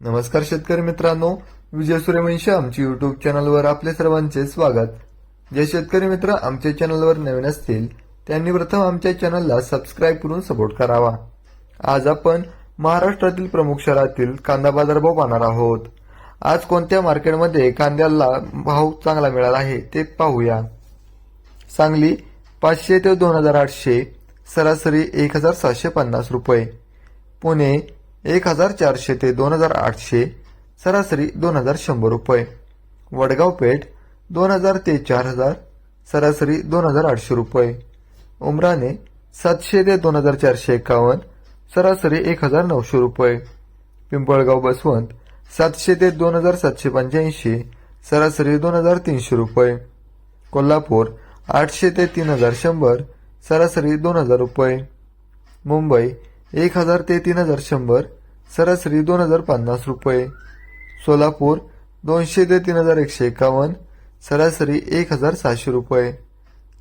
नमस्कार शेतकरी मित्रांनो विजय सूर्यवंशी आमच्या युट्यूब चॅनलवर आपले सर्वांचे स्वागत. जे शेतकरी मित्र आमच्या चॅनलवर नवीन असतील त्यांनी प्रथम आमच्या चॅनलला सबस्क्राईब करून सपोर्ट करावा. आज आपण महाराष्ट्रातील प्रमुख शहरातील कांदा बाजारभाव पाहणार आहोत. आज कोणत्या मार्केटमध्ये कांद्याला भाव चांगला मिळाला आहे ते पाहूया. सांगली पाचशे ते दोन हजार आठशे सरासरी एक हजार सातशे पन्नास रुपये. पुणे एक हजार चारशे ते दोन हजार आठशे सरासरी दोन हजार शंभर रुपये. वडगाव पेठ दोन हजार ते चार हजार सरासरी दोन हजार आठशे रुपये. उमराने सातशे ते दोन हजार चारशे एकावन्न सरासरी एक हजार नऊशे रुपये. पिंपळगाव बसवंत सातशे ते दोन हजार सातशे पंच्याऐंशी सरासरी दोन हजार तीनशे रुपये. कोल्हापूर आठशे ते तीन हजार शंभर सरासरी दोन हजार रुपये. मुंबई एक हजार ते तीन हजार शंभर सरासरी दोन हजार पन्नास रुपये. सोलापूर दोनशे ते तीन हजार एकशे एकावन्न सरासरी एक हजार सहाशे रुपये.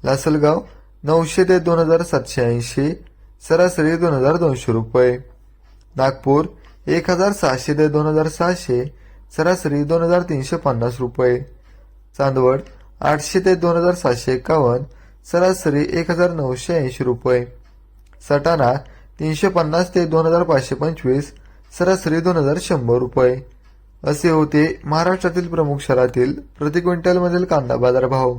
लासलगाव नऊशे ते दोन हजार सातशे ऐंशी सरासरी दोन हजार दोनशे रुपये. नागपूर एक हजार सहाशे ते दोन हजार सहाशे सरासरी दोन हजार तीनशे पन्नास रुपये. चांदवड आठशे ते दोन हजार सातशे एकावन्न सरासरी एक हजार नऊशे ऐंशी रुपये. सटाणा तीनशे पन्नास ते दोन हजार पाचशे पंचवीस सरासरी दोन हजार शंभर रुपये. असे होते महाराष्ट्रातील प्रमुख शहरातील प्रति क्विंटलमधील कांदा बाजार भाव